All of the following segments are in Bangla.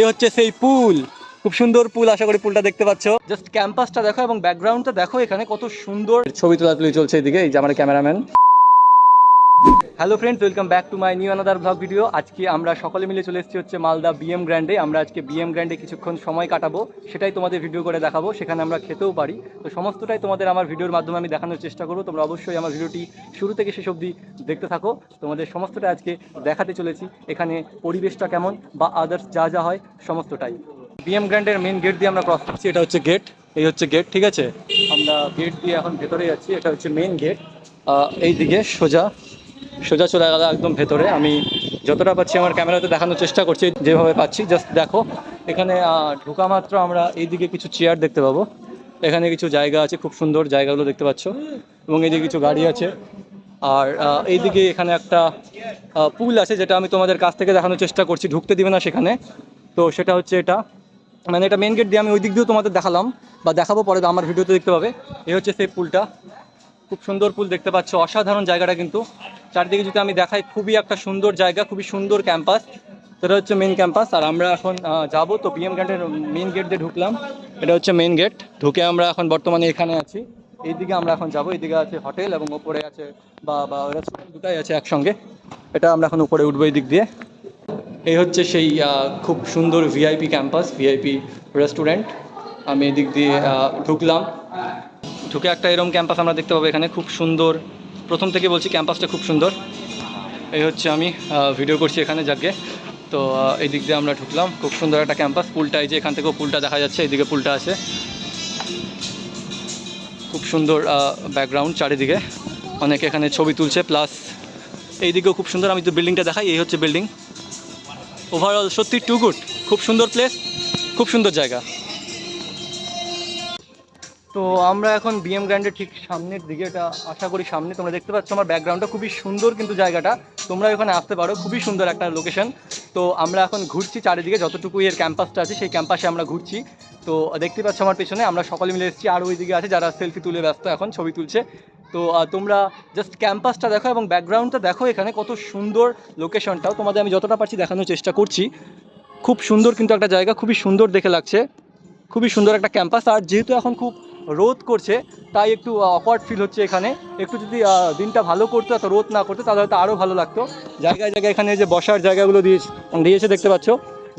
এই হচ্ছে সেই পুল। খুব সুন্দর পুল আশা করি পুলটা দেখতে পাচ্ছ। জাস্ট ক্যাম্পাসটা দেখো এবং ব্যাকগ্রাউন্ডটা দেখো এখানে কত সুন্দর। ছবি তোলা তুলি চলছে এদিকে এই যে আমার cameraman. Hello friends welcome back to my new another blog video আজকে আমরা সকলে মিলে চলে এসেছি হচ্ছে মালদা বিএম গ্র্যান্ডে আমরা আজকে বিএম গ্র্যান্ডে কিছুক্ষণ সময় কাটাবো, সেটাই তোমাদের ভিডিও করে দেখাবো। সেখানে আমরা খেতেও পারি। তো সমস্তটাই তোমাদের আমার ভিডিওর মাধ্যমে আমি দেখানোর চেষ্টা করব। তোমরা অবশ্যই আমার ভিডিওটি শুরু থেকে শেষ অবধি দেখতে থাকো। তোমাদের সমস্তটা আজকে দেখাতে চলেছি। এখানে পরিবেশটা কেমন বা আদার্স যা যা হয়, সমস্তটাই। বিএম গ্র্যান্ডের মেন গেট দিয়ে আমরা ক্রস করছি। এটা হচ্ছে গেট এই হচ্ছে গেট ঠিক আছে? আমরা গেট দিয়ে এখন ভেতরে যাচ্ছি এটা হচ্ছে মেন গেট এই দিকে সোজা সোজা চলে গেল একদম ভেতরে। আমি যতটা পাচ্ছি আমার ক্যামেরাতে দেখানোর চেষ্টা করছি, যেভাবে পাচ্ছি জাস্ট দেখো। এখানে ঢোকা মাত্র আমরা এইদিকে কিছু চেয়ার দেখতে পাবো। এখানে কিছু জায়গা আছে, খুব সুন্দর জায়গাগুলো দেখতে পাচ্ছ। এবং এইদিকে কিছু গাড়ি আছে। আর এইদিকে এখানে একটা পুল আছে, যেটা আমি তোমাদের কাছ থেকে দেখানোর চেষ্টা করছি। ঢুকতে দিবে না সেখানে। তো সেটা হচ্ছে এটা। মানে এটা মেন গেট দিয়ে আমি ওই দিক দিয়েও তোমাদের দেখালাম বা দেখাবো, পরে আমার ভিডিওতে দেখতে পাবে। এই হচ্ছে সেই পুলটা। খুব সুন্দর পুল দেখতে পাচ্ছ। অসাধারণ জায়গাটা কিন্তু। চারদিকে যদি আমি দেখাই, খুবই একটা সুন্দর জায়গা, খুবই সুন্দর ক্যাম্পাস। এটা হচ্ছে মেন ক্যাম্পাস আর আমরা এখন যাব তো বিএম গেটের মেন গেট দিয়ে ঢুকলাম। এটা হচ্ছে মেন গেট ঢুকে আমরা এখন বর্তমানে এখানে আছি। এইদিকে আমরা এখন যাব। এইদিকে আছে হোটেল এবং ওপরে আছে বা বা রেস্টুরেন্ট দুটাই আছে একসঙ্গে। এটা আমরা এখন উপরে উঠবো এই দিক দিয়ে। এই হচ্ছে সেই খুব সুন্দর ভিআইপি ক্যাম্পাস ভিআইপি রেস্টুরেন্ট আমি এদিক দিয়ে ঢুকলাম। ঢুকে একটা এরকম ক্যাম্পাস আমরা দেখতে পাবো এখানে, খুব সুন্দর। প্রথম থেকে বলছি ক্যাম্পাসটা খুব সুন্দর। এই হচ্ছে আমি ভিডিও করছি এখানে যাকে। তো এই দিক দিয়ে আমরা ঢুকলাম, খুব সুন্দর একটা ক্যাম্পাস। পুলটা এই যে এখান থেকেও পুলটা দেখা যাচ্ছে এইদিকে পুলটা আছে। খুব সুন্দর ব্যাকগ্রাউন্ড চারিদিকে। অনেকে এখানে ছবি তুলছে প্লাস এইদিকেও খুব সুন্দর, আমি তো বিল্ডিংটা দেখাই, এই হচ্ছে বিল্ডিং ওভারঅল সত্যি টু গুড খুব সুন্দর প্লেস খুব সুন্দর জায়গা। তো আমরা এখন বিএম গ্র্যান্ডের ঠিক সামনের দিকে, এটা আশা করি সামনে, তোমরা দেখতে পাচ্ছ আমার ব্যাকগ্রাউন্ডটা খুবই সুন্দর কিন্তু জায়গাটা। তোমরা এখানে আসতে পারো, খুবই সুন্দর একটা লোকেশন তো আমরা এখন ঘুরছি চারিদিকে যতটুকু এর ক্যাম্পাসটা আছে, সেই ক্যাম্পাসে আমরা ঘুরছি। তো দেখতে পাচ্ছ আমার পেছনে, আমরা সকলে মিলে এসেছি, আর ওইদিকে আছে যারা সেলফি তুলে ব্যস্ত এখন, ছবি তুলছে। তো তোমরা জাস্ট ক্যাম্পাসটা দেখো এবং ব্যাকগ্রাউন্ডটা দেখো এখানে কত সুন্দর লোকেশনটাও তোমাদের আমি যতটা পারছি দেখানোর চেষ্টা করছি। খুব সুন্দর কিন্তু একটা জায়গা, খুবই সুন্দর দেখে লাগছে। খুবই সুন্দর একটা ক্যাম্পাস আর যেহেতু এখন খুব রোদ করছে তাই একটু অকওয়ার্ড ফিল হচ্ছে এখানে। একটু যদি দিনটা ভালো করতো এত রোদ না করতো তাহলে হয়তো আরও ভালো লাগতো। জায়গায় জায়গায় এখানে যে বসার জায়গাগুলো দিয়েছে দিয়েছে দেখতে পাচ্ছ।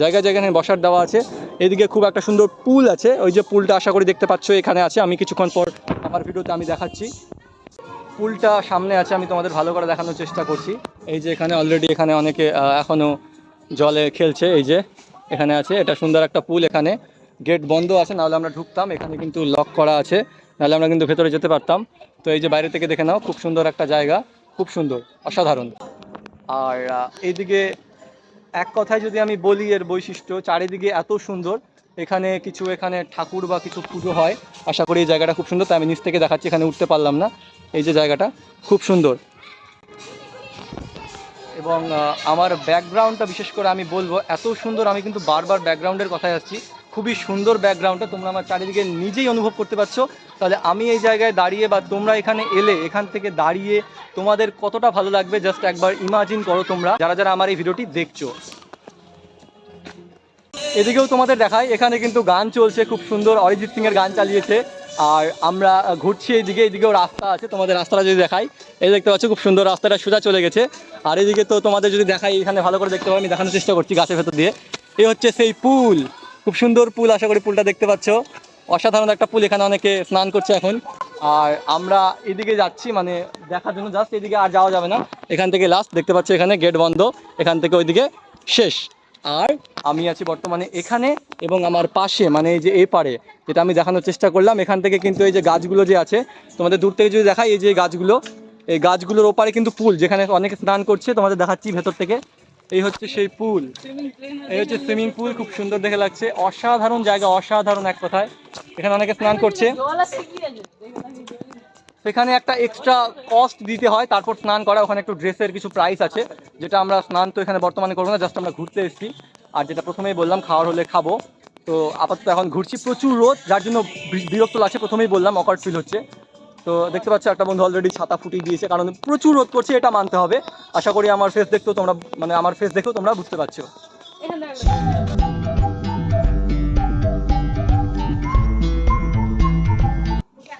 জায়গায় জায়গায় এখানে বসার দেওয়া আছে। এদিকে খুব একটা সুন্দর পুল আছে। ওই যে পুলটা আশা করি দেখতে পাচ্ছ এখানে আছে। আমি কিছুক্ষণ পর আমার ভিডিওতে আমি দেখাচ্ছি। পুলটা সামনে আছে আমি তোমাদের ভালো করে দেখানোর চেষ্টা করছি। এই যে এখানে অলরেডি এখানে অনেকে আহ, এখনও জলে খেলছে। এই যে এখানে আছে। এটা সুন্দর একটা পুল এখানে। গেট বন্ধ আছে, নাহলে আমরা ঢুকতাম। এখানে কিন্তু লক করা আছে, নাহলে আমরা কিন্তু ভেতরে যেতে পারতাম। তো এই যে বাইরে থেকে দেখে নাও, খুব সুন্দর একটা জায়গা, খুব সুন্দর, অসাধারণ। আর এইদিকে এক কথায় যদি আমি বলি এর বৈশিষ্ট্য, চারিদিকে এত সুন্দর, এখানে কিছু এখানে ঠাকুর বা কিছু পুজো হয়। আশা করি এই জায়গাটা খুব সুন্দর, তাই আমি নিচ থেকে দেখাচ্ছি, এখানে উঠতে পারলাম না। এই যে জায়গাটা, খুব সুন্দর। এবং আমার ব্যাকগ্রাউন্ডটা বিশেষ করে আমি বলব, এত সুন্দর আমি কিন্তু বারবার ব্যাকগ্রাউন্ডের কথায় আসছি। খুবই সুন্দর ব্যাকগ্রাউন্ডটা তোমরা আমার চারিদিকে নিজেই অনুভব করতে পারছ। তাহলে আমি এই জায়গায় দাঁড়িয়ে বা তোমরা এখানে এলে, এখান থেকে দাঁড়িয়ে তোমাদের কতটা ভালো লাগবে জাস্ট একবার ইমাজিন করো তোমরা, যারা যারা আমার এই ভিডিওটি দেখছ। এদিকেও তোমাদের দেখাই, এখানে কিন্তু গান চলছে, খুব সুন্দর অরিজিৎ সিং এর গান চালিয়েছে। আর আমরা ঘুরছি এইদিকে, এইদিকেও রাস্তা আছে, তোমাদের রাস্তাটা যদি দেখাই, এই দেখতে পাচ্ছ খুব সুন্দর রাস্তাটা সোজা চলে গেছে। আর এদিকে তো তোমাদের যদি দেখাই, এখানে ভালো করে দেখতে পাবো আমি দেখানোর চেষ্টা করছি গাছের ভেতর দিয়ে। এই হচ্ছে সেই পুল। খুব সুন্দর পুল, আশা করি পুলটা দেখতে পাচ্ছ। অসাধারণ একটা পুল এখানে অনেকে স্নান করছে এখন। আর আমরা এদিকে যাচ্ছি মানে দেখার জন্য জাস্ট এদিকে আর যাওয়া যাবে না। এখান থেকে লাস্ট দেখতে পাচ্ছি এখানে গেট বন্ধ, এখান থেকে ওইদিকে শেষ। আর আমি আছি বর্তমানে এখানে এবং আমার পাশে মানে এই যে এই পারে যেটা আমি দেখানোর চেষ্টা করলাম, এখান থেকে কিন্তু এই যে গাছগুলো যে আছে, তোমাদের দূর থেকে যদি দেখাই এই যে গাছগুলো, এই গাছগুলোর ওপারে কিন্তু পুল, যেখানে অনেকে স্নান করছে, তোমাদের দেখাচ্ছি ভেতর থেকে। এই হচ্ছে সেই পুল। এই হচ্ছে সুইমিং পুল, খুব সুন্দর দেখে লাগছে। অসাধারণ জায়গা, অসাধারণ এক কথায়। এখানে অনেকে স্নান করছে। সেখানে একটা এক্সট্রা কস্ট দিতে হয়, তারপর স্নান করা। ওখানে একটু ড্রেসের কিছু প্রাইস আছে, যেটা আমরা স্নান তো এখানে বর্তমানে করব না জাস্ট আমরা ঘুরতে এসেছি। আর যেটা প্রথমেই বললাম, খাওয়ার হলে খাব। তো আপাতত এখন ঘুরছি, প্রচুর রোদ, যার জন্য বিরক্ত লাগছে, প্রথমেই বললাম অকার্ড ফিল হচ্ছে। তো দেখতে পাচ্ছ, একটা বন্ধু অলরেডি ছাতা ফুটিয়ে দিয়েছে, কারণ প্রচুর রোদ করছে, এটা মানতে হবে। আশা করি আমার ফেস দেখতেও তোমরা মানে আমার ফেস দেখেও তোমরা বুঝতে পারছ।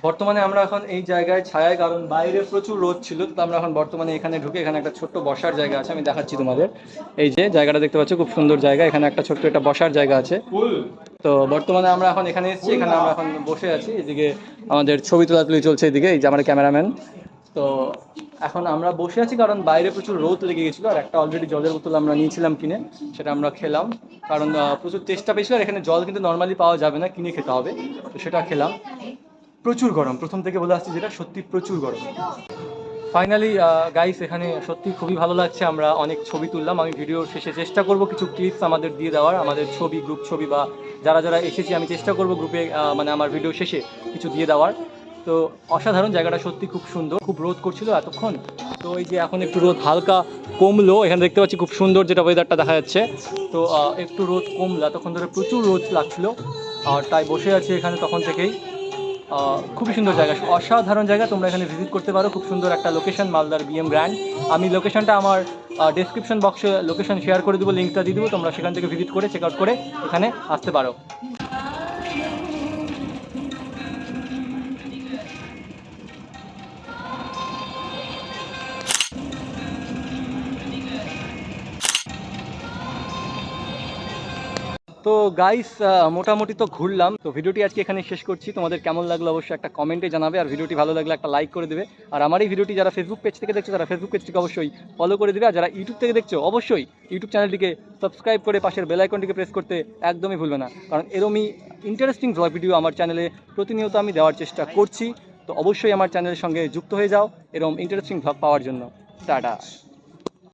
বর্তমানে আমরা এখন এই জায়গায় ছায়ায়, কারণ বাইরে প্রচুর রোদ ছিল, তো আমরা এখন বর্তমানে এখানে ঢুকে এখানে একটা ছোট্ট বসার জায়গা আছে, আমি দেখাচ্ছি তোমাদের। এই যে জায়গাটা দেখতে পাচ্ছ, খুব সুন্দর জায়গা, এখানে একটা ছোট্ট একটা বসার জায়গা আছে। তো বর্তমানে আমরা এখন এখানে এসেছি, এখানে আমরা এখন বসে আছি, এদিকে আমাদের ছবি তোলাতুলি চলছে এদিকে, এই যে আমার ক্যামেরাম্যান। তো এখন আমরা বসে আছি, কারণ বাইরে প্রচুর রোদ লেগে গেছিল, আর একটা অলরেডি জলের বোতল আমরা নিয়েছিলাম কিনে, সেটা আমরা খেলাম। কারণ প্রচুর চেষ্টা পেয়েছিল, আর এখানে জল কিন্তু নর্মালি পাওয়া যাবে না, কিনে খেতে হবে, তো সেটা খেলাম। প্রচুর গরম। প্রথম থেকে বলে আসছি যেটা, সত্যি প্রচুর গরম। ফাইনালি গাইস এখানে সত্যি খুবই ভালো লাগছে। আমরা অনেক ছবি তুললাম। আমি ভিডিওর শেষে চেষ্টা করব কিছু ক্লিপস আমাদের দিয়ে দেওয়ার, আমাদের ছবি গ্রুপ ছবি বা যারা যারা এসেছি, আমি চেষ্টা করব গ্রুপে মানে আমার ভিডিও শেষে কিছু দিয়ে দেওয়ার। তো অসাধারণ জায়গাটা সত্যি খুব সুন্দর। খুব রোদ করছিল এতক্ষণ। তো এই যে এখন একটু রোদ হালকা কমলো, এখানে দেখতে পাচ্ছি খুব সুন্দর যেটা ওয়েদারটা দেখা যাচ্ছে। তো একটু রোদ কমলো, এতক্ষণ ধরে প্রচুর রোদ লাগছিল। আর তাই বসে আছি এখানে তখন থেকেই। খুবই সুন্দর জায়গা। অসাধারণ জায়গা, তোমরা এখানে ভিজিট করতে পারো। খুব সুন্দর একটা লোকেশন মালদার বিএম গ্র্যান্ড আমি লোকেশনটা আমার ডিসক্রিপশন বক্সে লোকেশন শেয়ার করে দেবো লিঙ্কটা দিয়ে দেবো। তোমরা সেখান থেকে ভিজিট করে চেক আউট করে এখানে আসতে পারো। তো গাইস মোটামুটি তো ঘুরলাম। তো ভিডিওটি আজকে এখানে শেষ করছি। তোমাদের কেমন লাগল অবশ্যই একটা কমেন্টে জানাবে। আর ভিডিওটি ভালো লাগলে একটা লাইক করে দেবে। আর আমার এই ভিডিওটি যারা ফেসবুক পেজ থেকে দেখছ, তারা ফেসবুক পেজটিকে অবশ্যই ফলো করে দেবে। আর যারা ইউটিউব থেকে দেখছ, অবশ্যই ইউটিউব চ্যানেলটিকে সাবস্ক্রাইব করে পাশের বেল আইকনটিকে প্রেস করতে একদমই ভুলবে না। কারণ এরমই ইন্টারেস্টিং ব্লগ ভিডিও আমার চ্যানেলে প্রতিনিয়ত আমি দেওয়ার চেষ্টা করছি। তো অবশ্যই আমার চ্যানেলের সঙ্গে যুক্ত হয়ে যাও। এরম ইন্টারেস্টিং ব্লগ পাওয়ার জন্য। টাটা।